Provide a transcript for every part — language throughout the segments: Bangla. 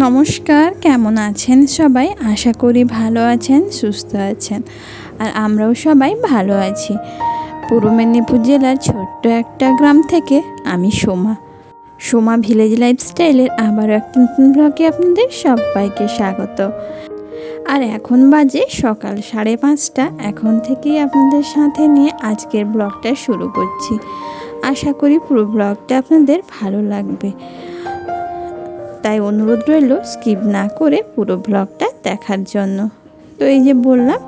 নমস্কার, কেমন আছেন সবাই? আশা করি ভালো আছেন, সুস্থ আছেন, আর আমরাও সবাই ভালো আছি। পূর্ব মেদিনীপুর জেলার ছোট্ট একটা গ্রাম থেকে আমি সোমা। সোমা ভিলেজ লাইফস্টাইলের আবারও একটা নতুন ব্লগে আপনাদের সবাইকে স্বাগত। আর এখন বাজে সকাল সাড়ে পাঁচটা, এখন থেকেই আপনাদের সাথে নিয়ে আজকের ব্লগটা শুরু করছি। আশা করি পুরো ব্লগটা আপনাদের ভালো লাগবে। তাই অনুরোধ রইল স্কিপ না করে পুরো ব্লগটা দেখার জন্য। তো এই যে বললাম,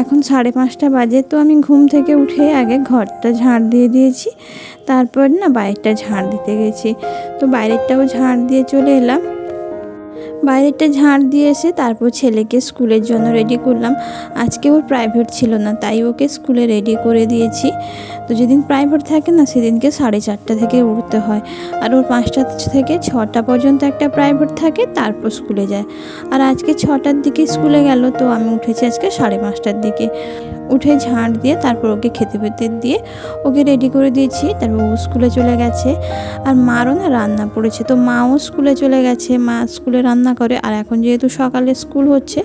এখন সাড়ে পাঁচটা বাজে, তো আমি ঘুম থেকে উঠে আগে ঘরটা ঝাড় দিয়ে দিয়েছি, তারপর না বাইরেটা ঝাড় দিতে গেছি। তো বাইরেরটাও ঝাড় দিয়ে চলে এলাম। বাইরেটা ঝাড় দিয়ে এসে তারপর ছেলেকে স্কুলের জন্য রেডি করলাম। আজকে ওর প্রাইভেট ছিল না, তাই ওকে স্কুলে রেডি করে দিয়েছি। তো যেদিন প্রাইভেট থাকে না, সেদিনকে সাড়ে চারটা থেকে উঠতে হয়। আর ওর পাঁচটা থেকে ছটা পর্যন্ত একটা প্রাইভেট থাকে, তারপর স্কুলে যায়। আর আজকে ছটার দিকে স্কুলে গেল, তো আমি উঠেছি আজকে সাড়ে পাঁচটার দিকে। উঠে ঝাড় দিয়ে তারপর ওকে খেতে পেতে দিয়ে ওকে রেডি করে দিয়েছি। তারপর ও স্কুলে চলে গেছে। আর মারও না রান্না পড়েছে। তো মাও স্কুলে চলে গেছে। মা স্কুলে রান্না করে। আর এখন যেহেতু সকালে স্কুল হচ্ছে,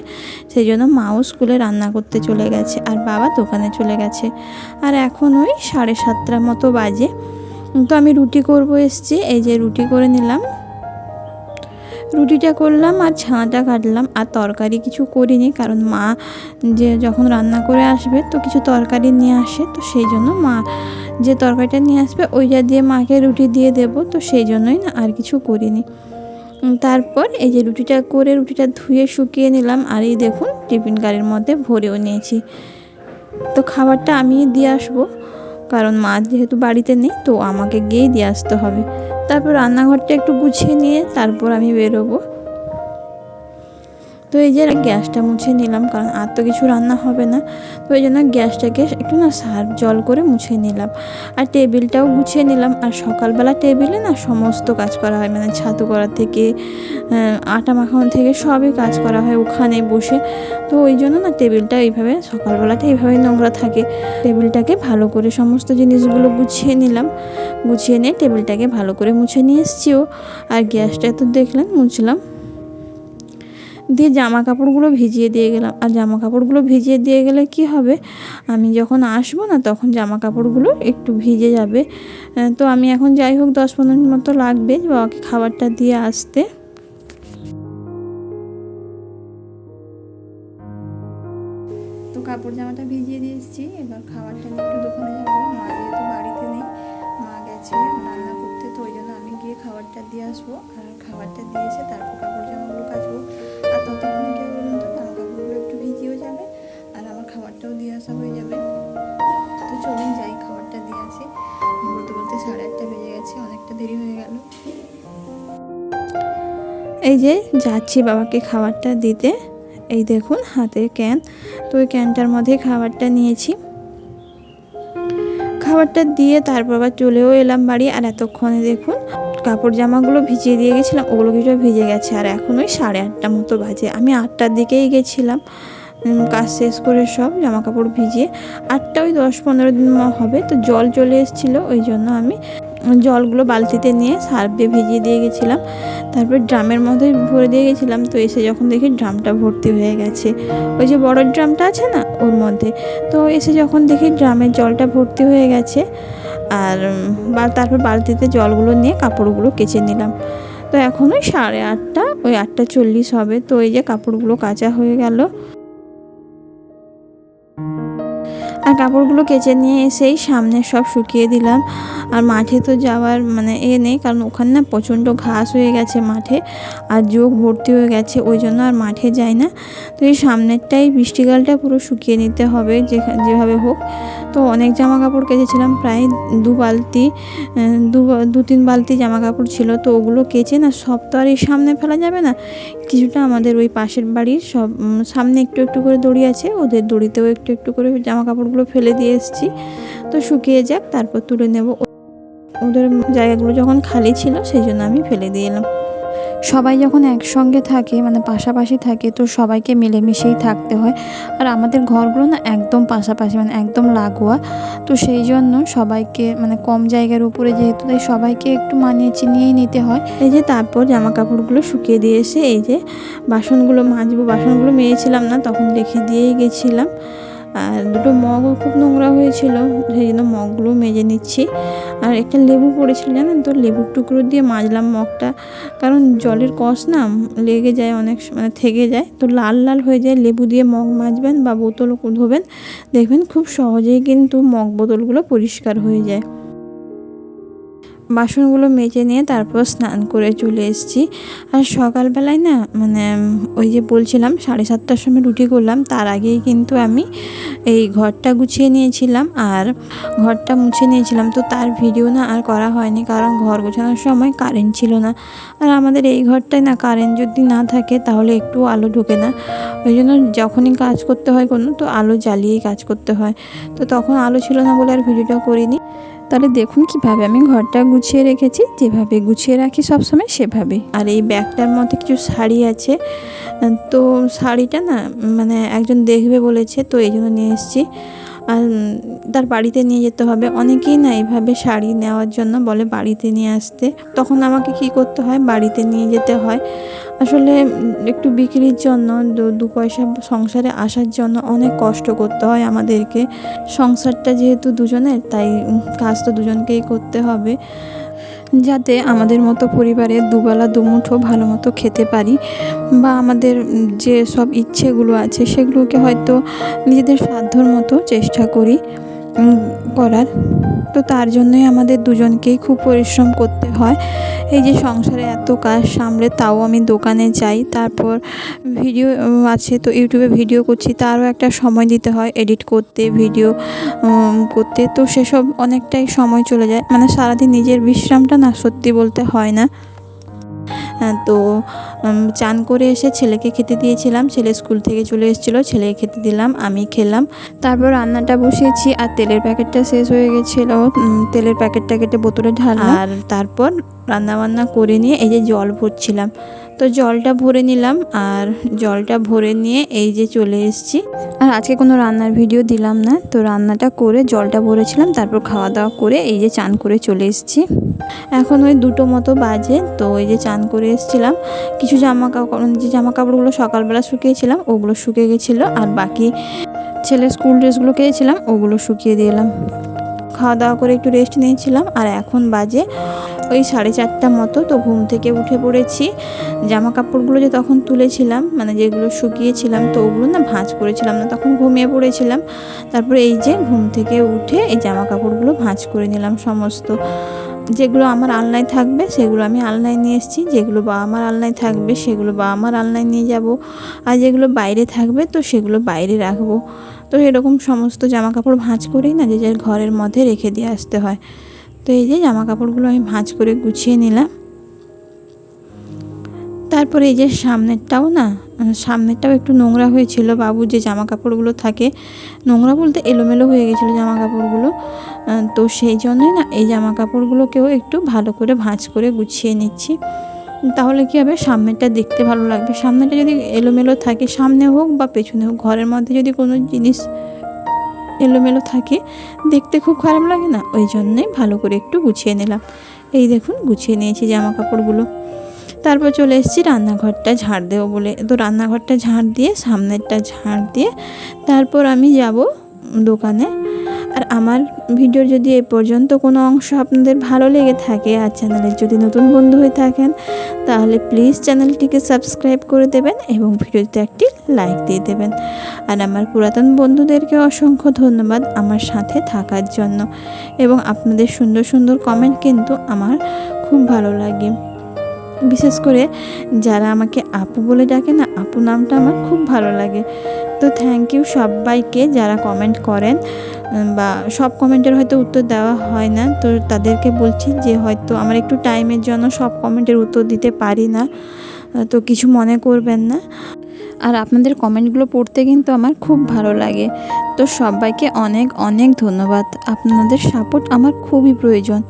সেই জন্য মাও স্কুলে রান্না করতে চলে গেছে। আর বাবা দোকানে চলে গেছে। আর এখন ওই সাড়ে সাতটার মতো বাজে। তো আমি রুটি করব এসছি। এই যে রুটি করে নিলাম। রুটিটা করলাম আর ছানাটা কাটলাম। আর তরকারি কিছু করিনি কারণ মা যে যখন রান্না করে আসবে তো কিছু তরকারি নিয়ে আসে। তো সেই জন্য মা যে তরকারিটা নিয়ে আসবে ওইটা দিয়ে মাকে রুটি দিয়ে দেব। তো সেই জন্যই না আর কিছু করিনি। তারপর এই যে রুটিটা করে রুটিটা ধুয়ে শুকিয়ে নিলাম। আর এই দেখুন টিফিন গাড়ির মধ্যে ভরেও নিয়েছি। তো খাবারটা আমি দিয়ে আসব। কারণ মা যেহেতু বাড়িতে নেই তো আমাকে গিয়েই দিয়ে আসতে হবে। তারপর রান্নাঘরটা একটু গুছিয়ে নিয়ে তারপর আমি বেরোবো। তো এই যে গ্যাসটা মুছে নিলাম, কারণ আর তো কিছু রান্না হবে না। তো এই জন্য গ্যাসটাকে একটু না সার, জল করে মুছে নিলাম। আর টেবিলটাও গুছিয়ে নিলাম। আর সকালবেলা টেবিলে না সমস্ত কাজ করা হয় মানে ছাতু করা থেকে আটা মাখানো থেকে সবই কাজ করা হয় ওখানে বসে। তো ওই জন্য না টেবিলটা এইভাবে, সকালবেলাটা এইভাবেই নোংরা থাকে। টেবিলটাকে ভালো করে সমস্ত জিনিসগুলো গুছিয়ে নিলাম। গুছিয়ে নিয়ে টেবিলটাকে ভালো করে মুছে নিয়ে এসছিও আর গ্যাসটা তো দেখলেন, মুছলাম। দিয়ে জামা কাপড়গুলো ভিজিয়ে দিয়ে গেলাম। আর জামা কাপড়গুলো ভিজিয়ে দিয়ে গেলে কি হবে? আমি যখন আসব না, তখন জামা কাপড়গুলো একটু ভিজে যাবে। তো আমি এখন যাই হোক, দশ পনেরো মিনিট মতো লাগবে বাবাকে খাবারটা দিয়ে আসতে। তো কাপড় জামাটা ভিজিয়ে দিয়ে এসেছি, এবার খাবারটা একটু দোকানে যাব। মা যেহেতু বাড়িতে নেই, মা গেছে রান্না করতে, তো ওই জন্য আমি গিয়ে খাবারটা দিয়ে আসব। আর খাবারটা দিয়ে এসে তারপর কাপড় জামাগুলো কাচবো। ততক্ষণে কেউ বলুন তো? জামা কাপড়গুলো একটু ভিজিয়েও যাবে আর আমার খাবারটাও দিয়ে আসা হয়ে যাবে। তো চলুন যাই, খাবারটা দিয়ে আসি। বলতে বলতে সাড়ে আটটা বেজে গেছে, অনেকটা দেরি হয়ে গেল। এই যে যাচ্ছি বাবাকে খাবারটা দিতে। এই দেখুন হাতের ক্যান। তো ওই ক্যানটার মধ্যে খাবারটা নিয়েছি। খাবারটা দিয়ে তারপর আবার চলেও এলাম বাড়ি। আর এতক্ষণে দেখুন কাপড় জামাগুলো ভিজিয়ে দিয়ে গেছিলাম, ওগুলো কিছু ভিজে গেছে। আর এখন ওই সাড়ে আটটা মতো বাজে। আমি আটটার দিকেই গেছিলাম কাজ শেষ করে সব জামা কাপড় ভিজিয়ে। আটটা ওই দশ পনেরো দিন হবে, তো জল চলে এসেছিল, ওই জন্য আমি জলগুলো বালতিতে নিয়ে সার্ফ দিয়ে ভিজিয়ে দিয়ে গেছিলাম। তারপর ড্রামের মধ্যে ভরে দিয়ে গেছিলাম, তো এসে যখন দেখি ড্রামটা ভর্তি হয়ে গেছে। ওই যে বড় ড্রামটা আছে না, ওর মধ্যে। তো এসে যখন দেখি ড্রামের জলটা ভর্তি হয়ে গেছে আর তারপর বালতিতে জলগুলো নিয়ে কাপড়গুলো কেচে নিলাম। তো এখন ওই সাড়ে আটটা, ওই আটটা চল্লিশ হবে। তো এই যে কাপড়গুলো কাঁচা হয়ে গেল। আর কাপড়গুলো কেচে নিয়ে এসেই সামনে সব শুকিয়ে দিলাম। আর মাঠে তো যাওয়ার মানে এ নেই, কারণ ওখানে না প্রচণ্ড ঘাস হয়ে গেছে মাঠে আর যোগ ভর্তি হয়ে গেছে, ওই জন্য আর মাঠে যাই না। তো এই সামনেরটাই বৃষ্টিকালটা পুরো শুকিয়ে নিতে হবে যেভাবে হোক। তো অনেক জামা কাপড় কেচেছিলাম, প্রায় দু বালতি দু দু তিন বালতি জামা কাপড় ছিল। তো ওগুলো কেচে না সব তো আর এই সামনে ফেলা যাবে না। কিছুটা আমাদের ওই পাশের বাড়ির সব সামনে একটু একটু করে দড়ি আছে, ওদের দড়িতেও একটু একটু করে জামা কাপড়গুলো ফেলে দিয়ে এসেছি। তো শুকিয়ে যাক, তারপর তুলে নেব। ওদের জায়গাগুলো যখন খালি ছিল, সেই জন্য আমি ফেলে দিয়ে এলাম। সবাই যখন একসঙ্গে থাকে মানে পাশাপাশি থাকে, তো সবাইকে মিলেমিশেই থাকতে হয়। আর আমাদের ঘরগুলো না একদম পাশাপাশি মানে একদম লাগোয়া। তো সেই জন্য সবাইকে মানে কম জায়গার উপরে যেহেতু, তাই সবাইকে একটু মানিয়ে চিনিয়েই নিতে হয়। এই যে তারপর জামা কাপড়গুলো শুকিয়ে দিয়ে এসে, এই যে বাসনগুলো মাজবো, বাসনগুলো মেয়েছিলাম না, তখন রেখে দিয়েই গেছিলাম। আর দুটো মগও খুব নোংরা হয়েছিল, সেই জন্য মগগুলো মেজে নিচ্ছি। আর একটা লেবু পড়েছিল জানেন তো? লেবুর টুকরো দিয়ে মাজলাম মগটা। কারণ জলের কষ না লেগে যায় অনেক মানে থেকে যায়। তো লাল লাল হয়ে যায়, লেবু দিয়ে মগ মাজবেন বা বোতল ধোবেন। দেখবেন খুব সহজেই কিন্তু মগ বোতলগুলো পরিষ্কার হয়ে যায়। বাসনগুলো মেজে নিয়ে তারপর স্নান করে চলে এসেছি। আর সকালবেলায় না মানে ওই যে বলছিলাম, সাড়ে সাতটার সময় রুটি করলাম, তার আগেই কিন্তু আমি এই ঘরটা গুছিয়ে নিয়েছিলাম আর ঘরটা মুছে নিয়েছিলাম। তো তার ভিডিও না আর করা হয়নি, কারণ ঘর গোছানোর সময় কারেন্ট ছিল না। আর আমাদের এই ঘরটায় না কারেন্ট যদি না থাকে, তাহলে একটু আলো ঢোকে না। ওই জন্য যখনই কাজ করতে হয় কোনো, তো আলো জ্বালিয়েই কাজ করতে হয়। তো তখন আলো ছিল না বলে আর ভিডিওটা করিনি। তাহলে দেখুন কীভাবে আমি ঘরটা গুছিয়ে রেখেছি, যেভাবে গুছিয়ে রাখি সবসময় সেভাবে আর এই ব্যাগটার মধ্যে কিছু শাড়ি আছে, তো শাড়িটা না মানে একজন দেখবে বলেছে, তো এই জন্য নিয়ে এসেছি। তার বাড়িতে নিয়ে যেতে হবে। অনেকেই না এভাবে শাড়ি নেওয়ার জন্য বলে বাড়িতে নিয়ে আসতে। তখন আমাকে কি করতে হয়? বাড়িতে নিয়ে যেতে হয়। আসলে একটু বিক্রির জন্য, দু- দু পয়সা সংসারে আসার জন্য অনেক কষ্ট করতে হয় আমাদেরকে। সংসারটা যেহেতু দুজনের, তাই কাজ তো দুজনকেই করতে হবে। যাতে আমাদের মতো পরিবারে দুবেলা, দুমুঠো ভালো মতো খেতে পারি বা আমাদের যে সব ইচ্ছেগুলো আছে সেগুলোকে হয়তো নিজেদের সাধ্যর মতো চেষ্টা করি। করার। তো তার জন্যই আমাদের দুজনকেই খুব পরিশ্রম করতে হয়। এই যে সংসারে এত কাজ সামলে তাও আমি দোকানে যাই। তারপর ভিডিও আছে তো ইউটিউবে ভিডিও করছি, তারও একটা সময় দিতে হয় এডিট করতে, ভিডিও করতে। তো সেসব অনেকটাই সময় চলে যায়। মানে সারাদিন নিজের বিশ্রামটা না সত্যি বলতে হয় না। তো চান করে এসে ছেলেকে খেতে দিয়েছিলাম। ছেলে স্কুল থেকে চলে এসেছিল, ছেলেকে খেতে দিলাম, আমি খেলাম। তারপর রান্নাটা বসিয়েছি আর তেলের প্যাকেটটা শেষ হয়ে গেছিল। তেলের প্যাকেটটা কেটে বোতলে ঢাললাম। আর তারপর রান্না বান্না করে নিয়ে এই যে জল ভরছিলাম। তো জলটা ভরে নিলাম আর জলটা ভরে নিয়ে এই যে চলে এসেছি। আজকে কোনো রান্নার ভিডিও দিলাম না। তো রান্নাটা করে জলটা ভরেছিলাম, তারপর খাওয়া দাওয়া করে এই যে চান করে চলে এসেছি। এখন ওই দুটো মতো বাজে, তো ওই যে চান করে এসেছিলাম। কিছু জামা কাপড় যে জামা কাপড়গুলো সকালবেলা শুকিয়েছিলাম, ওগুলো শুকিয়ে গেছিল। আর বাকি ছেলের স্কুল ড্রেসগুলো খেয়েছিলাম ওগুলো শুকিয়ে দিলাম খাওয়া দাওয়া করে একটু রেস্ট নিয়েছিলাম আর এখন বাজে ওই সাড়ে চারটা মতো, তো ঘুম থেকে উঠে পড়েছি। জামা কাপড়গুলো যে তখন তুলেছিলাম মানে যেগুলো শুকিয়েছিলাম, তো ওগুলো না ভাঁজ করেছিলাম না, তখন ঘুমিয়ে পড়েছিলাম। তারপরে এই যে ঘুম থেকে উঠে এই জামা কাপড়গুলো ভাঁজ করে নিলাম সমস্ত। যেগুলো আমার আলনায় থাকবে, সেগুলো আমি আলনায় নিয়ে এসেছি, যেগুলো বা আমার আলনায় থাকবে, সেগুলো বা আমার আলনায় নিয়ে যাব। আর যেগুলো বাইরে থাকবে, তো সেগুলো বাইরে রাখব। তো এরকম সমস্ত জামা কাপড় ভাঁজ করেই না যে যার ঘরের মধ্যে রেখে দিয়ে আসতে হয়। তো এই যে জামা কাপড়গুলো আমি ভাঁজ করে গুছিয়ে নিলাম। তারপরে এই যে সামনেরটাও না, সামনেরটাও একটু নোংরা হয়েছিল বাবুর যে জামা কাপড়গুলো থাকে। নোংরা বলতে এলোমেলো হয়ে গেছিল জামা কাপড়গুলো তো সেই জন্যই না এই জামা কাপড়গুলোকেও একটু ভালো করে ভাঁজ করে গুছিয়ে নিচ্ছি। তাহলে কী হবে? সামনেটা দেখতে ভালো লাগবে। সামনেটা যদি এলোমেলো থাকে, সামনে হোক বা পেছনে হোক, ঘরের মধ্যে যদি কোনো জিনিস এলোমেলো থাকে, দেখতে খুব খারাপ লাগে না? ওই জন্যই ভালো করে একটু গুছিয়ে নিলাম। এই দেখুন, গুছিয়ে নিয়েছি জামা কাপড়গুলো তারপর চলে এসেছি রান্নাঘরটা ঝাড় দেবো বলে। তো রান্নাঘরটা ঝাড় দিয়ে, সামনেরটা ঝাড় দিয়ে তারপর আমি যাব দোকানে। আর আমার ভিডিওর যদি এ পর্যন্ত কোনো অংশ আপনাদের ভালো লেগে থাকে, আর চ্যানেলের যদি নতুন বন্ধু হয়ে থাকেন তাহলে প্লিজ চ্যানেলটিকে সাবস্ক্রাইব করে দেবেন এবং ভিডিওতে একটি লাইক দিয়ে দেবেন। আর আমার পুরাতন বন্ধুদেরকে অসংখ্য ধন্যবাদ আমার সাথে থাকার জন্য। এবং আপনাদের সুন্দর সুন্দর কমেন্ট কিন্তু আমার খুব ভালো লাগে। বিশেষ করে যারা আমাকে আপু বলে ডাকে না, আপু নামটা আমার খুব ভালো লাগে। তো থ্যাংক ইউ সবাইকে যারা কমেন্ট করেন বা সব কমেন্টের হয়তো উত্তর দেওয়া হয় না। তো তাদেরকে বলছি যে হয়তো আমার একটু টাইমের জন্য সব কমেন্টের উত্তর দিতে পারি না, তো কিছু মনে করবেন না। আর আপনাদের কমেন্টগুলো পড়তে কিন্তু আমার খুব ভালো লাগে। তো সবাইকে অনেক অনেক ধন্যবাদ। আপনাদের সাপোর্ট আমার খুবই প্রয়োজন।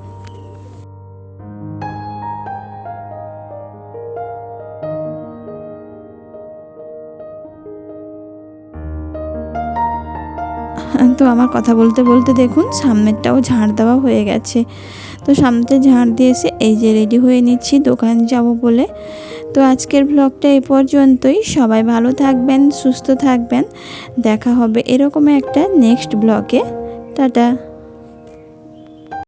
আমার কথা বলতে বলতে দেখুন, সামনেরটাও ঝাড় দেওয়া হয়ে গেছে। তো সামনেতে ঝাড় দিয়ে এসে এই যে রেডি হয়ে নিচ্ছি, দোকান যাব বলে। তো আজকের ব্লগটা এ পর্যন্তই। সবাই ভালো থাকবেন, সুস্থ থাকবেন। দেখা হবে এরকম একটা নেক্সট ব্লগে টাটা।